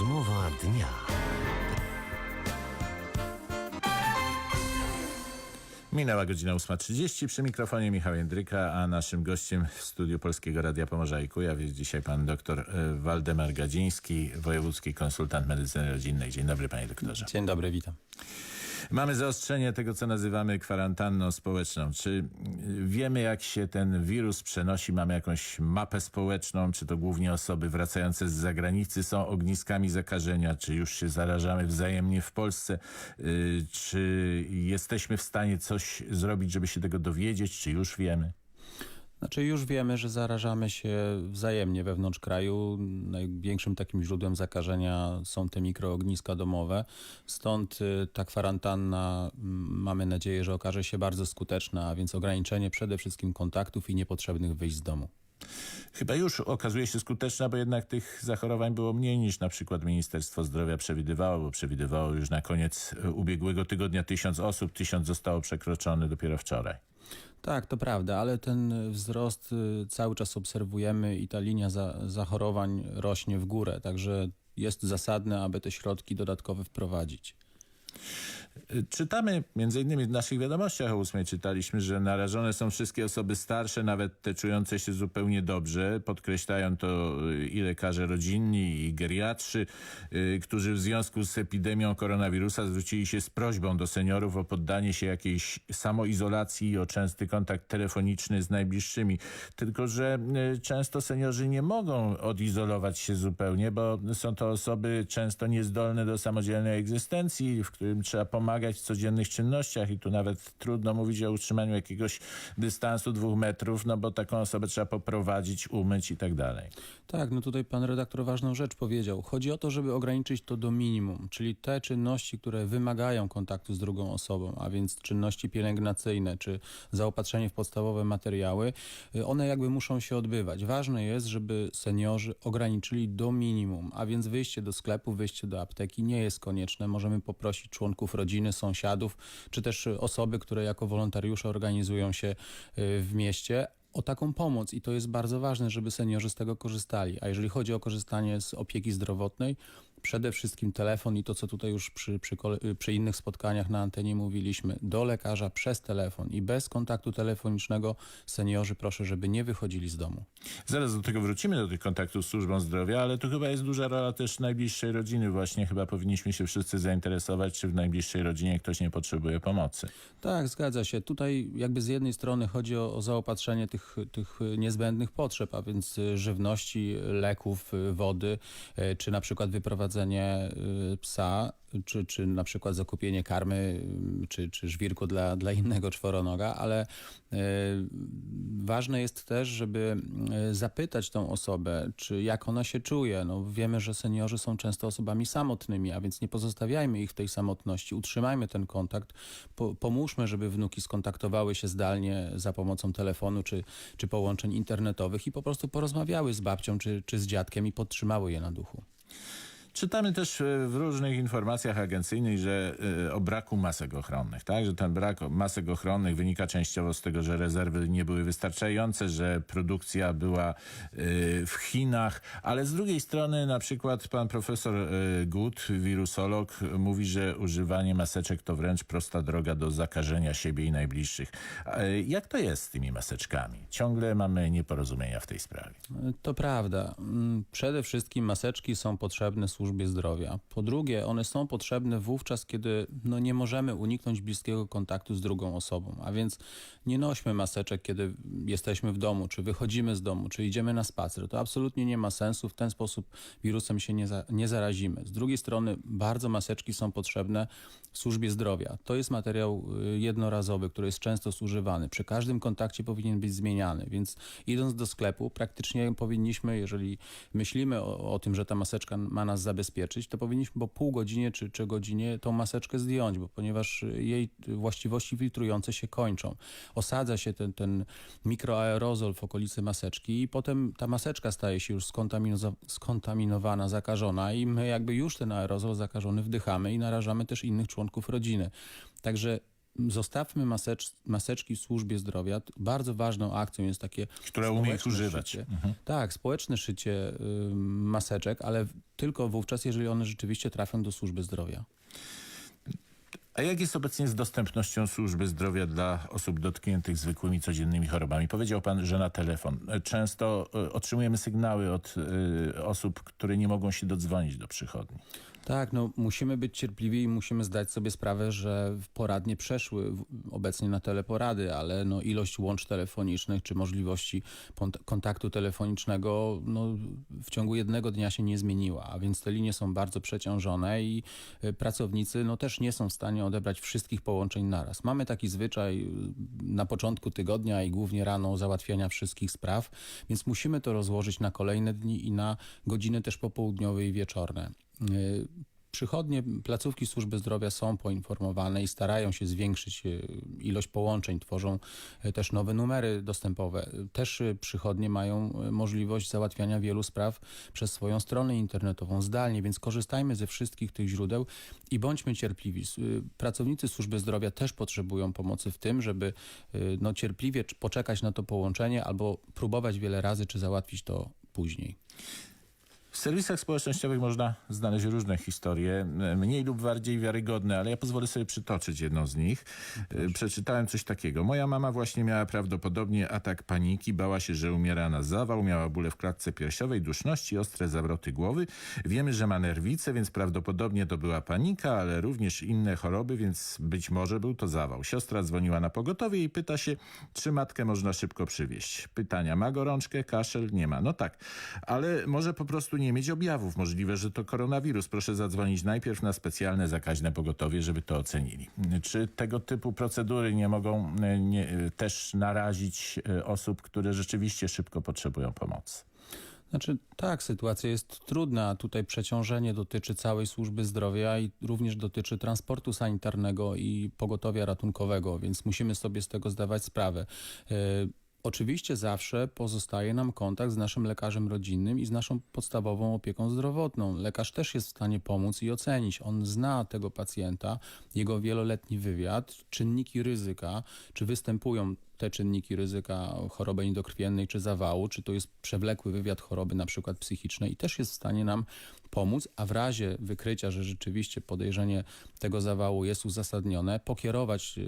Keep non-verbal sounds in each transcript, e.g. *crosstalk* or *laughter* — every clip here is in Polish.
Rozmowa dnia. Minęła godzina 8.30 przy mikrofonie Michał Jędryka, a naszym gościem w studiu Polskiego Radia Pomorza i Kujaw jest dzisiaj pan doktor e, Waldemar Gadziński, wojewódzki konsultant medycyny rodzinnej. Dzień dobry panie doktorze. Dzień dobry, witam. Mamy zaostrzenie tego, co nazywamy kwarantanną społeczną. Czy y, wiemy, jak się ten wirus przenosi? Mamy jakąś mapę społeczną? Czy to głównie osoby wracające z zagranicy są ogniskami zakażenia? Czy już się zarażamy wzajemnie w Polsce? Y, Czy jesteśmy w stanie coś zrobić, żeby się tego dowiedzieć? Czy już wiemy? Znaczy już wiemy, że zarażamy się wzajemnie wewnątrz kraju. Największym takim źródłem zakażenia są te mikroogniska domowe. Stąd y, ta kwarantanna mm, mamy nadzieję, że okaże się bardzo skuteczna, a więc ograniczenie przede wszystkim kontaktów i niepotrzebnych wyjść z domu. Chyba już okazuje się skuteczna, bo jednak tych zachorowań było mniej niż na przykład Ministerstwo Zdrowia przewidywało, bo przewidywało już na koniec y, ubiegłego tygodnia tysiąc osób, tysiąc zostało przekroczony dopiero wczoraj. Tak, to prawda, ale ten wzrost y, cały czas obserwujemy i ta linia za, zachorowań rośnie w górę, także jest zasadne, aby te środki dodatkowe wprowadzić. Czytamy, między innymi w naszych wiadomościach o ósmej czytaliśmy, że narażone są wszystkie osoby starsze, nawet te czujące się zupełnie dobrze. Podkreślają to y, i lekarze rodzinni, i geriatrzy, y, którzy w związku z epidemią koronawirusa zwrócili się z prośbą do seniorów o poddanie się jakiejś samoizolacji i o częsty kontakt telefoniczny z najbliższymi. Tylko, że y, często seniorzy nie mogą odizolować się zupełnie, bo są to osoby często niezdolne do samodzielnej egzystencji, w którym trzeba pomagać w codziennych czynnościach i tu nawet trudno mówić o utrzymaniu jakiegoś dystansu dwóch metrów, no bo taką osobę trzeba poprowadzić, umyć i tak dalej. Tak, no tutaj pan redaktor ważną rzecz powiedział. Chodzi o to, żeby ograniczyć to do minimum, czyli te czynności, które wymagają kontaktu z drugą osobą, a więc czynności pielęgnacyjne czy zaopatrzenie w podstawowe materiały, y, one jakby muszą się odbywać. Ważne jest, żeby seniorzy ograniczyli do minimum, a więc wyjście do sklepu, wyjście do apteki nie jest konieczne. Możemy poprosić członków rodziny, sąsiadów, czy też osoby, które jako wolontariusze organizują się y, w mieście, o taką pomoc i to jest bardzo ważne, żeby seniorzy z tego korzystali. A jeżeli chodzi o korzystanie z opieki zdrowotnej, przede wszystkim telefon i to, co tutaj już przy, przy, przy innych spotkaniach na antenie mówiliśmy, do lekarza przez telefon i bez kontaktu telefonicznego seniorzy proszę, żeby nie wychodzili z domu. Zaraz do tego wrócimy, do tych kontaktów z służbą zdrowia, ale tu chyba jest duża rola też najbliższej rodziny. Właśnie chyba powinniśmy się wszyscy zainteresować, czy w najbliższej rodzinie ktoś nie potrzebuje pomocy. Tak, zgadza się. Tutaj jakby z jednej strony chodzi o, o zaopatrzenie tych, tych niezbędnych potrzeb, a więc y, żywności, leków, y, wody, y, czy na przykład wyprowadzenie y, psa, czy, czy na przykład zakupienie karmy, y, czy, czy żwirku dla, dla innego czworonoga, ale y, ważne jest też, żeby zapytać tą osobę, czy jak ona się czuje. No, wiemy, że seniorzy są często osobami samotnymi, a więc nie pozostawiajmy ich w tej samotności, utrzymajmy ten kontakt, po, pomóżmy, żeby wnuki skontaktowały się zdalnie za pomocą telefonu czy, czy połączeń internetowych i po prostu porozmawiały z babcią czy, czy z dziadkiem i podtrzymały je na duchu. Czytamy też e, w różnych informacjach agencyjnych, że e, o braku masek ochronnych, tak? Że ten brak masek ochronnych wynika częściowo z tego, że rezerwy nie były wystarczające, że produkcja była e, w Chinach, ale z drugiej strony na przykład pan profesor Gut, wirusolog, mówi, że używanie maseczek to wręcz prosta droga do zakażenia siebie i najbliższych. Jak to jest z tymi maseczkami? Ciągle mamy nieporozumienia w tej sprawie. To prawda. Mm, Przede wszystkim maseczki są potrzebne służbie zdrowia. Po drugie, one są potrzebne wówczas, kiedy no, nie możemy uniknąć bliskiego kontaktu z drugą osobą. A więc nie nośmy maseczek, kiedy jesteśmy w domu, czy wychodzimy z domu, czy idziemy na spacer. To absolutnie nie ma sensu. W ten sposób wirusem się nie, za, nie zarazimy. Z drugiej strony bardzo maseczki są potrzebne w służbie zdrowia. To jest materiał y, jednorazowy, który jest często zużywany. Przy każdym kontakcie powinien być zmieniany, więc idąc do sklepu praktycznie powinniśmy, jeżeli myślimy o, o tym, że ta maseczka ma nas zabezpieczyć, to powinniśmy po pół godzinie czy, czy godzinie tą maseczkę zdjąć, bo ponieważ jej właściwości filtrujące się kończą. Osadza się ten, ten mikroaerozol w okolicy maseczki i potem ta maseczka staje się już skontamino- skontaminowana, zakażona i my jakby już ten aerozol zakażony wdychamy i narażamy też innych członków rodziny. Także zostawmy masecz, maseczki w służbie zdrowia. Bardzo ważną akcją jest takie Która umie ich używać. Mhm. Szycie. Tak, społeczne szycie y, maseczek, ale tylko wówczas, jeżeli one rzeczywiście trafią do służby zdrowia. A jak jest obecnie z dostępnością służby zdrowia dla osób dotkniętych zwykłymi, codziennymi chorobami? Powiedział pan, że na telefon. Często e, otrzymujemy sygnały od e, osób, które nie mogą się dodzwonić do przychodni. Tak, no musimy być cierpliwi i musimy zdać sobie sprawę, że poradnie przeszły obecnie na teleporady, ale no ilość łącz telefonicznych czy możliwości kontaktu telefonicznego no, w ciągu jednego dnia się nie zmieniła, a więc te linie są bardzo przeciążone i y, pracownicy no też nie są w stanie odebrać wszystkich połączeń naraz. Mamy taki zwyczaj y, na początku tygodnia i głównie rano załatwiania wszystkich spraw, więc musimy to rozłożyć na kolejne dni i na godziny też popołudniowe i wieczorne. Y, Przychodnie, placówki służby zdrowia są poinformowane i starają się zwiększyć y, ilość połączeń, tworzą y, też nowe numery dostępowe. Też przychodnie mają możliwość załatwiania wielu spraw przez swoją stronę internetową zdalnie, więc korzystajmy ze wszystkich tych źródeł i bądźmy cierpliwi. Pracownicy służby zdrowia też potrzebują pomocy w tym, żeby no, cierpliwie cz- poczekać na to połączenie albo próbować wiele razy, czy załatwić to później. W serwisach społecznościowych można znaleźć różne historie, mniej lub bardziej wiarygodne, ale ja pozwolę sobie przytoczyć jedną z nich. E, Przeczytałem coś takiego. Moja mama właśnie miała prawdopodobnie atak paniki, bała się, że umiera na zawał, miała bóle w klatce piersiowej, duszności, ostre zawroty głowy. Wiemy, że ma nerwicę, więc prawdopodobnie to była panika, ale również inne choroby, więc być może był to zawał. Siostra dzwoniła na pogotowie i pyta się, czy matkę można szybko przywieźć. Pytania, ma gorączkę, kaszel? Nie ma. No tak, ale może po prostu nie mieć objawów. Możliwe, że to koronawirus. Proszę zadzwonić najpierw na specjalne zakaźne pogotowie, żeby to ocenili. Czy tego typu procedury nie mogą e, nie, e, też narazić e, osób, które rzeczywiście szybko potrzebują pomocy? Znaczy tak, sytuacja jest trudna. Tutaj przeciążenie dotyczy całej służby zdrowia i również dotyczy transportu sanitarnego i pogotowia ratunkowego, więc musimy sobie z tego zdawać sprawę. E, Oczywiście zawsze pozostaje nam kontakt z naszym lekarzem rodzinnym i z naszą podstawową opieką zdrowotną. Lekarz też jest w stanie pomóc i ocenić. On zna tego pacjenta, jego wieloletni wywiad, czynniki ryzyka, czy występują te czynniki ryzyka choroby endokrwiennej czy zawału, czy to jest przewlekły wywiad choroby na przykład psychicznej i też jest w stanie nam pomóc, a w razie wykrycia, że rzeczywiście podejrzenie tego zawału jest uzasadnione, pokierować e,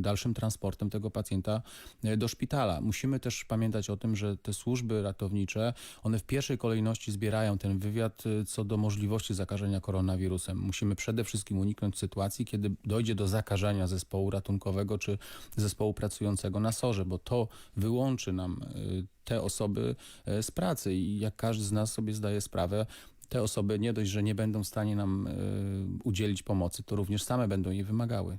dalszym transportem tego pacjenta e, do szpitala. Musimy też pamiętać o tym, że te służby ratownicze, one w pierwszej kolejności zbierają ten wywiad e, co do możliwości zakażenia koronawirusem. Musimy przede wszystkim uniknąć sytuacji, kiedy dojdzie do zakażenia zespołu ratunkowego czy zespołu pracującego na sorze, bo to wyłączy nam y, te osoby y, z pracy i jak każdy z nas sobie zdaje sprawę, te osoby nie dość, że nie będą w stanie nam y, udzielić pomocy, to również same będą jej wymagały.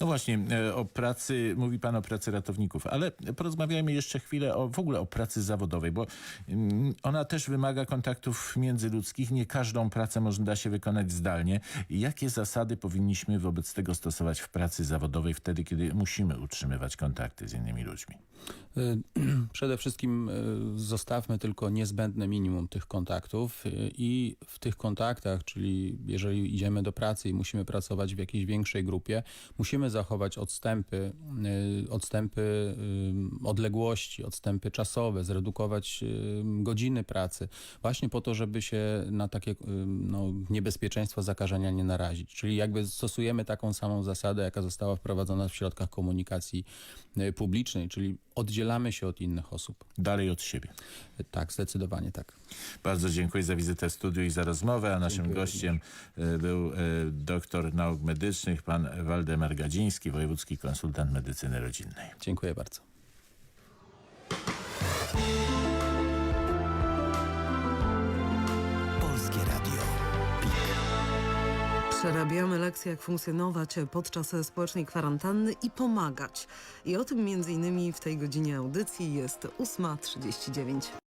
No właśnie, e, o pracy, mówi pan o pracy ratowników, ale porozmawiajmy jeszcze chwilę o, w ogóle o pracy zawodowej, bo mm, ona też wymaga kontaktów międzyludzkich. Nie każdą pracę można da się wykonać zdalnie. Jakie zasady powinniśmy wobec tego stosować w pracy zawodowej wtedy, kiedy musimy utrzymywać kontakty z innymi ludźmi? Y, *clears throat* Przede wszystkim y, zostawmy tylko niezbędne minimum tych kontaktów i w tych kontaktach, czyli jeżeli idziemy do pracy i musimy pracować w jakiejś większej grupie, musimy zachować odstępy, y, odstępy y, odległości, odstępy czasowe, zredukować y, godziny pracy, właśnie po to, żeby się na takie no, niebezpieczeństwo zakażenia nie narazić. Czyli jakby stosujemy taką samą zasadę, jaka została wprowadzona w środkach komunikacji publicznej, czyli oddzielamy się od innych osób. Dalej od siebie. Tak, zdecydowanie tak. Bardzo dziękuję za wizytę w studiu i za rozmowę, a naszym Dziękuję gościem e, był doktor nauk medycznych, pan Waldemar Gadziński, wojewódzki konsultant medycyny rodzinnej. Dziękuję bardzo. Polskie Radio. Przerabiamy lekcje, jak funkcjonować podczas społecznej kwarantanny i pomagać. I o tym między innymi w tej godzinie audycji jest 8.39.